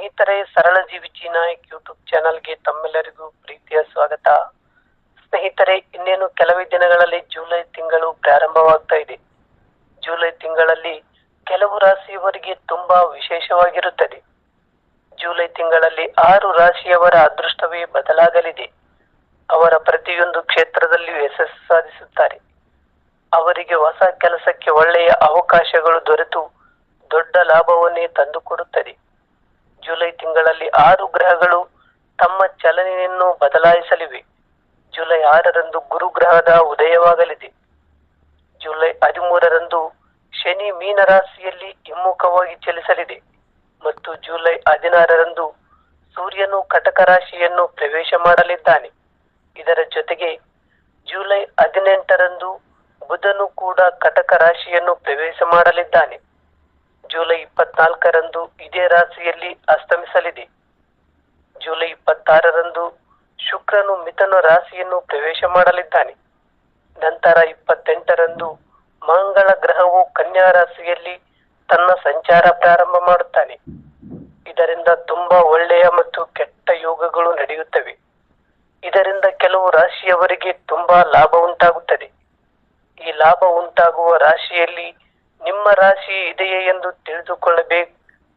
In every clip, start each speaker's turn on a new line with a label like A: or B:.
A: ಸ್ನೇಹಿತರೆ, ಸರಳ ಜೀವಿ ನಾಯಕ್ ಯೂಟ್ಯೂಬ್ ಚಾನಲ್ಗೆ ತಮ್ಮೆಲ್ಲರಿಗೂ ಪ್ರೀತಿಯ ಸ್ವಾಗತ. ಸ್ನೇಹಿತರೆ, ಇನ್ನೇನು ಕೆಲವೇ ದಿನಗಳಲ್ಲಿ ಜುಲೈ ತಿಂಗಳು ಪ್ರಾರಂಭವಾಗ್ತಾ ಇದೆ. ಜುಲೈ ತಿಂಗಳಲ್ಲಿ ಕೆಲವು ರಾಶಿಯವರಿಗೆ ತುಂಬಾ ವಿಶೇಷವಾಗಿರುತ್ತದೆ. ಜುಲೈ ತಿಂಗಳಲ್ಲಿ ಆರು ರಾಶಿಯವರ ಅದೃಷ್ಟವೇ ಬದಲಾಗಲಿದೆ. ಅವರ ಪ್ರತಿಯೊಂದು ಕ್ಷೇತ್ರದಲ್ಲಿಯೂ ಯಶಸ್ಸು ಸಾಧಿಸುತ್ತಾರೆ. ಅವರಿಗೆ ಹೊಸ ಕೆಲಸಕ್ಕೆ ಒಳ್ಳೆಯ ಅವಕಾಶಗಳು ದೊರೆತು ದೊಡ್ಡ ಲಾಭವನ್ನೇ ತಂದುಕೊಡುತ್ತದೆ. ಜುಲೈ ತಿಂಗಳಲ್ಲಿ ಆರು ಗ್ರಹಗಳು ತಮ್ಮ ಚಲನೆಯನ್ನು ಬದಲಾಯಿಸಲಿವೆ. ಜುಲೈ ಆರರಂದು ಗುರು ಗ್ರಹದ ಉದಯವಾಗಲಿದೆ. ಜುಲೈ ಹದಿಮೂರರಂದು ಶನಿ ಮೀನ ರಾಶಿಯಲ್ಲಿ ಹಿಮ್ಮುಖವಾಗಿ ಚಲಿಸಲಿದೆ ಮತ್ತು ಜುಲೈ ಹದಿನಾರರಂದು ಸೂರ್ಯನು ಕಟಕ ರಾಶಿಯನ್ನು ಪ್ರವೇಶ ಮಾಡಲಿದ್ದಾನೆ. ಇದರ ಜೊತೆಗೆ ಜುಲೈ ಹದಿನೆಂಟರಂದು ಬುಧನು ಕೂಡ ಕಟಕ ರಾಶಿಯನ್ನು ಪ್ರವೇಶ ಮಾಡಲಿದ್ದಾನೆ. ಜುಲೈ ಇಪ್ಪತ್ನಾಲ್ಕರಂದು ಇದೇ ರಾಶಿಯಲ್ಲಿ ಅಸ್ತಮಿಸಲಿದೆ. ಜುಲೈ ಇಪ್ಪತ್ತಾರರಂದು ಶುಕ್ರನು ಮಿಥುನ ರಾಶಿಯನ್ನು ಪ್ರವೇಶ ಮಾಡಲಿದ್ದಾನೆ. ನಂತರ ಇಪ್ಪತ್ತೆಂಟರಂದು ಮಂಗಳ ಗ್ರಹವು ಕನ್ಯಾ ರಾಶಿಯಲ್ಲಿ ತನ್ನ ಸಂಚಾರ ಪ್ರಾರಂಭ ಮಾಡುತ್ತಾನೆ. ಇದರಿಂದ ತುಂಬಾ ಒಳ್ಳೆಯ ಮತ್ತು ಕೆಟ್ಟ ಯೋಗಗಳು ನಡೆಯುತ್ತವೆ. ಇದರಿಂದ ಕೆಲವು ರಾಶಿಯವರಿಗೆ ತುಂಬಾ ಲಾಭ ಉಂಟಾಗುತ್ತದೆ. ಈ ಲಾಭ ಉಂಟಾಗುವ ರಾಶಿಯಲ್ಲಿ ನಿಮ್ಮ ರಾಶಿ ಇದೆಯೇ ಎಂದು ತಿಳಿದುಕೊಳ್ಳಬೇಕು.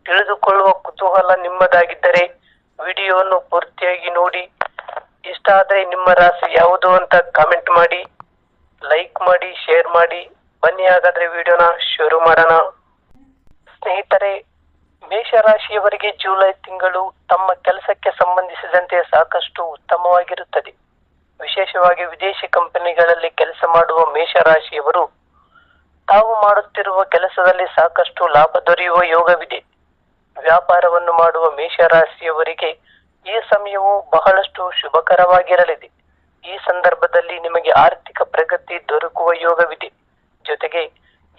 A: ತಿಳಿದುಕೊಳ್ಳುವ ಕುತೂಹಲ ನಿಮ್ಮದಾಗಿದ್ದರೆ ವಿಡಿಯೋವನ್ನು ಪೂರ್ತಿಯಾಗಿ ನೋಡಿ. ಇಷ್ಟ ಆದರೆ ನಿಮ್ಮ ರಾಶಿ ಯಾವುದು ಅಂತ ಕಾಮೆಂಟ್ ಮಾಡಿ. ಲೈಕ್ ಮಾಡಿ ಶೇರ್ ಮಾಡಿ. ಬನ್ನಿ ಹಾಗಾದ್ರೆ ವಿಡಿಯೋನ ಶುರು ಮಾಡೋಣ. ಸ್ನೇಹಿತರೆ, ಮೇಷರಾಶಿಯವರಿಗೆ ಜುಲೈ ತಿಂಗಳು ತಮ್ಮ ಕೆಲಸಕ್ಕೆ ಸಂಬಂಧಿಸಿದಂತೆ ಸಾಕಷ್ಟು ಉತ್ತಮವಾಗಿರುತ್ತದೆ. ವಿಶೇಷವಾಗಿ ವಿದೇಶಿ ಕಂಪನಿಗಳಲ್ಲಿ ಕೆಲಸ ಮಾಡುವ ಮೇಷರಾಶಿಯವರು ತಾವು ಮಾಡುತ್ತಿರುವ ಕೆಲಸದಲ್ಲಿ ಸಾಕಷ್ಟು ಲಾಭ ದೊರೆಯುವ ಯೋಗವಿದೆ. ವ್ಯಾಪಾರವನ್ನು ಮಾಡುವ ಮೇಷರಾಶಿಯವರಿಗೆ ಈ ಸಮಯವು ಬಹಳಷ್ಟು ಶುಭಕರವಾಗಿರಲಿದೆ. ಈ ಸಂದರ್ಭದಲ್ಲಿ ನಿಮಗೆ ಆರ್ಥಿಕ ಪ್ರಗತಿ ದೊರಕುವ ಯೋಗವಿದೆ. ಜೊತೆಗೆ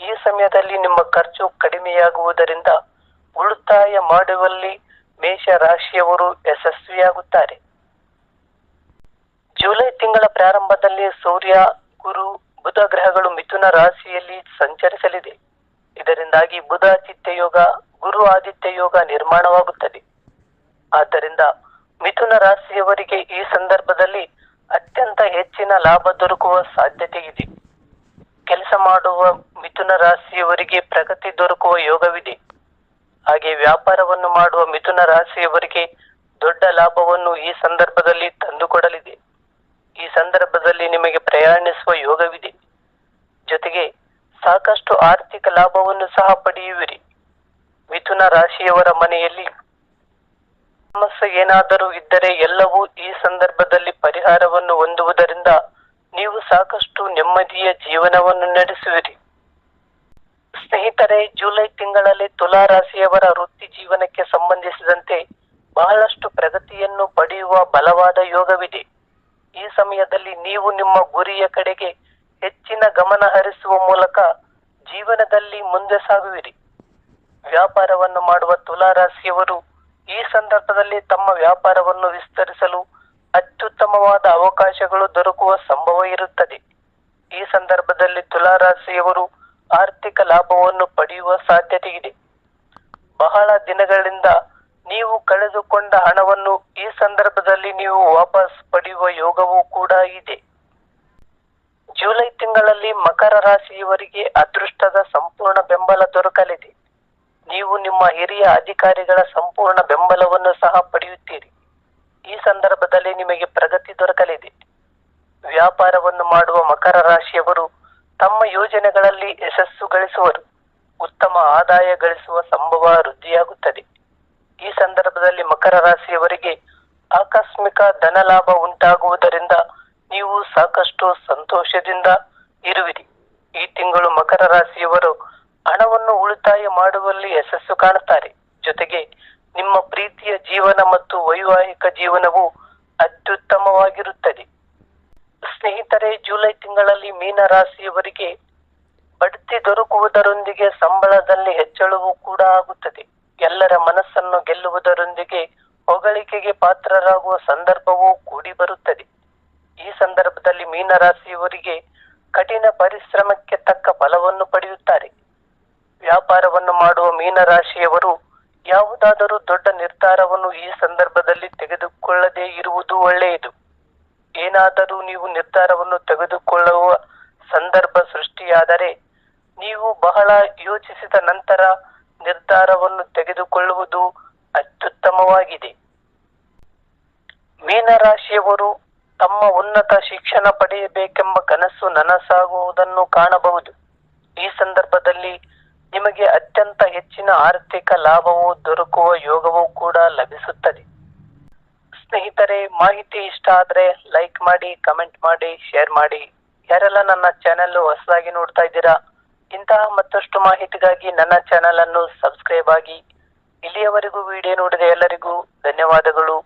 A: ಈ ಸಮಯದಲ್ಲಿ ನಿಮ್ಮ ಖರ್ಚು ಕಡಿಮೆಯಾಗುವುದರಿಂದ ಉಳಿತಾಯ ಮಾಡುವಲ್ಲಿ ಮೇಷ ರಾಶಿಯವರು ಯಶಸ್ವಿಯಾಗುತ್ತಾರೆ. ಜುಲೈ ತಿಂಗಳ ಪ್ರಾರಂಭದಲ್ಲಿ ಸೂರ್ಯ, ಗುರು ಬುಧ ಗ್ರಹಗಳು ಮಿಥುನ ರಾಶಿಯಲ್ಲಿ ಸಂಚರಿಸಲಿದೆ. ಇದರಿಂದಾಗಿ ಬುಧ ಆದಿತ್ಯ ಯೋಗ ಗುರು ಆದಿತ್ಯ ಯೋಗ ನಿರ್ಮಾಣವಾಗುತ್ತದೆ. ಆದ್ದರಿಂದ ಮಿಥುನ ರಾಶಿಯವರಿಗೆ ಈ ಸಂದರ್ಭದಲ್ಲಿ ಅತ್ಯಂತ ಹೆಚ್ಚಿನ ಲಾಭ ದೊರಕುವ ಸಾಧ್ಯತೆ ಇದೆ ಕೆಲಸ ಮಾಡುವ ಮಿಥುನ ರಾಶಿಯವರಿಗೆ ಪ್ರಗತಿ ದೊರಕುವ ಯೋಗವಿದೆ. ಹಾಗೆ ವ್ಯಾಪಾರವನ್ನು ಮಾಡುವ ಮಿಥುನ ರಾಶಿಯವರಿಗೆ ದೊಡ್ಡ ಲಾಭವನ್ನು ಈ ಸಂದರ್ಭದಲ್ಲಿ ತಂದುಕೊಡಲಿದೆ. ಈ ಸಂದರ್ಭದಲ್ಲಿ ನಿಮಗೆ ಪ್ರಯಾಣಿಸುವ ಯೋಗವಿದೆ. ಜೊತೆಗೆ ಸಾಕಷ್ಟು ಆರ್ಥಿಕ ಲಾಭವನ್ನು ಸಹ ಪಡೆಯುವಿರಿ. ಮಿಥುನ ರಾಶಿಯವರ ಮನೆಯಲ್ಲಿ ಸಮಸ್ಯೆ ಏನಾದರೂ ಇದ್ದರೆ ಎಲ್ಲವೂ ಈ ಸಂದರ್ಭದಲ್ಲಿ ಪರಿಹಾರವನ್ನು ಹೊಂದುವುದರಿಂದ ನೀವು ಸಾಕಷ್ಟು ನೆಮ್ಮದಿಯ ಜೀವನವನ್ನು ನಡೆಸುವಿರಿ. ಸ್ನೇಹಿತರೆ, ಜುಲೈ ತಿಂಗಳಲ್ಲಿ ತುಲಾ ರಾಶಿಯವರ ವೃತ್ತಿ ಜೀವನಕ್ಕೆ ಸಂಬಂಧಿಸಿದಂತೆ ಬಹಳಷ್ಟು ಪ್ರಗತಿಯನ್ನು ಪಡೆಯುವ ಬಲವಾದ ಯೋಗವಿದೆ. ಈ ಸಮಯದಲ್ಲಿ ನೀವು ನಿಮ್ಮ ಗುರಿಯ ಕಡೆಗೆ ಹೆಚ್ಚಿನ ಗಮನ ಹರಿಸುವ ಮೂಲಕ ಜೀವನದಲ್ಲಿ ಮುಂದೆ ಸಾಗುವಿರಿ. ವ್ಯಾಪಾರವನ್ನು ಮಾಡುವ ತುಲಾ ರಾಶಿಯವರು ಈ ಸಂದರ್ಭದಲ್ಲಿ ತಮ್ಮ ವ್ಯಾಪಾರವನ್ನು ವಿಸ್ತರಿಸಲು ಅತ್ಯುತ್ತಮವಾದ ಅವಕಾಶಗಳು ದೊರಕುವ ಸಂಭವ ಇರುತ್ತದೆ. ಈ ಸಂದರ್ಭದಲ್ಲಿ ತುಲಾ ರಾಶಿಯವರು ಆರ್ಥಿಕ ಲಾಭವನ್ನು ಪಡೆಯುವ ಸಾಧ್ಯತೆ ಇದೆ ಬಹಳ ದಿನಗಳಿಂದ ನೀವು ಕಳೆದುಕೊಂಡ ಹಣವನ್ನು ಈ ಸಂದರ್ಭದಲ್ಲಿ ನೀವು ವಾಪಸ್ ಪಡೆಯುವ ಯೋಗವೂ ಕೂಡ ಇದೆ. ಜುಲೈ ತಿಂಗಳಲ್ಲಿ ಮಕರ ರಾಶಿಯವರಿಗೆ ಅದೃಷ್ಟದ ಸಂಪೂರ್ಣ ಬೆಂಬಲ ದೊರಕಲಿದೆ. ನೀವು ನಿಮ್ಮ ಹಿರಿಯ ಅಧಿಕಾರಿಗಳ ಸಂಪೂರ್ಣ ಬೆಂಬಲವನ್ನು ಸಹ ಪಡೆಯುತ್ತೀರಿ. ಈ ಸಂದರ್ಭದಲ್ಲಿ ನಿಮಗೆ ಪ್ರಗತಿ ದೊರಕಲಿದೆ. ವ್ಯಾಪಾರವನ್ನು ಮಾಡುವ ಮಕರ ರಾಶಿಯವರು ತಮ್ಮ ಯೋಜನೆಗಳಲ್ಲಿ ಯಶಸ್ಸು ಗಳಿಸುವರು. ಉತ್ತಮ ಆದಾಯ ಗಳಿಸುವ ಸಂಭವ ವೃದ್ಧಿಯಾಗುತ್ತದೆ. ಈ ಸಂದರ್ಭದಲ್ಲಿ ಮಕರ ರಾಶಿಯವರಿಗೆ ಆಕಸ್ಮಿಕ ಧನ ಲಾಭ ಉಂಟಾಗುವುದರಿಂದ ನೀವು ಸಾಕಷ್ಟು ಸಂತೋಷದಿಂದ ಇರುವಿರಿ. ಈ ತಿಂಗಳು ಮಕರ ರಾಶಿಯವರು ಹಣವನ್ನು ಉಳಿತಾಯ ಮಾಡುವಲ್ಲಿ ಯಶಸ್ಸು ಕಾಣುತ್ತಾರೆ. ಜೊತೆಗೆ ನಿಮ್ಮ ಪ್ರೀತಿಯ ಜೀವನ ಮತ್ತು ವೈವಾಹಿಕ ಜೀವನವು ಅತ್ಯುತ್ತಮವಾಗಿರುತ್ತದೆ. ಸ್ನೇಹಿತರೆ, ಜುಲೈ ತಿಂಗಳಲ್ಲಿ ಮೀನ ರಾಶಿಯವರಿಗೆ ಬಡ್ತಿ ದೊರಕುವುದರೊಂದಿಗೆ ಸಂಬಳದಲ್ಲಿ ಹೆಚ್ಚಳವೂ ಕೂಡ ಆಗುತ್ತದೆ. ಎಲ್ಲರ ಮನಸ್ಸನ್ನು ಗೆಲ್ಲುವುದರೊಂದಿಗೆ ಹೊಗಳಿಕೆಗೆ ಪಾತ್ರರಾಗುವ ಸಂದರ್ಭವೂ ಕೂಡಿ ಬರುತ್ತದೆ. ಈ ಸಂದರ್ಭದಲ್ಲಿ ಮೀನರಾಶಿಯವರಿಗೆ ಕಠಿಣ ಪರಿಶ್ರಮಕ್ಕೆ ತಕ್ಕ ಫಲವನ್ನು ಪಡೆಯುತ್ತಾರೆ. ವ್ಯಾಪಾರವನ್ನು ಮಾಡುವ ಮೀನರಾಶಿಯವರು ಯಾವುದಾದರೂ ದೊಡ್ಡ ನಿರ್ಧಾರವನ್ನು ಈ ಸಂದರ್ಭದಲ್ಲಿ ತೆಗೆದುಕೊಳ್ಳದೇ ಇರುವುದು ಒಳ್ಳೆಯದು. ಏನಾದರೂ ನೀವು ನಿರ್ಧಾರವನ್ನು ತೆಗೆದುಕೊಳ್ಳುವ ಸಂದರ್ಭ ಸೃಷ್ಟಿಯಾದರೆ ನೀವು ಬಹಳ ಯೋಚಿಸಿದ ನಂತರ ನಿರ್ಧಾರವನ್ನು ತೆಗೆದುಕೊಳ್ಳುವುದು ಅತ್ಯುತ್ತಮವಾಗಿದೆ. ಮೀನರಾಶಿಯವರು ತಮ್ಮ ಉನ್ನತ ಶಿಕ್ಷಣ ಪಡೆಯಬೇಕೆಂಬ ಕನಸು ನನಸಾಗುವುದನ್ನು ಕಾಣಬಹುದು. ಈ ಸಂದರ್ಭದಲ್ಲಿ ನಿಮಗೆ ಅತ್ಯಂತ ಹೆಚ್ಚಿನ ಆರ್ಥಿಕ ಲಾಭವು ದೊರಕುವ ಯೋಗವೂ ಕೂಡ ಲಭಿಸುತ್ತದೆ. ಸ್ನೇಹಿತರೆ, ಮಾಹಿತಿ ಇಷ್ಟ ಆದ್ರೆ ಲೈಕ್ ಮಾಡಿ, ಕಮೆಂಟ್ ಮಾಡಿ, ಶೇರ್ ಮಾಡಿ. ಯಾರೆಲ್ಲ ನನ್ನ ಚಾನೆಲ್ ಹೊಸದಾಗಿ ನೋಡ್ತಾ ಇದ್ದೀರಾ, ಇಂತಹ ಮತ್ತಷ್ಟು ಮಾಹಿತಿಗಾಗಿ ನನ್ನ ಚಾನೆಲ್ ಅನ್ನು ಸಬ್ಸ್ಕ್ರೈಬ್ ಆಗಿ. ಇಲ್ಲಿಯವರೆಗೂ ವಿಡಿಯೋ ನೋಡಿದ ಎಲ್ಲರಿಗೂ ಧನ್ಯವಾದಗಳು.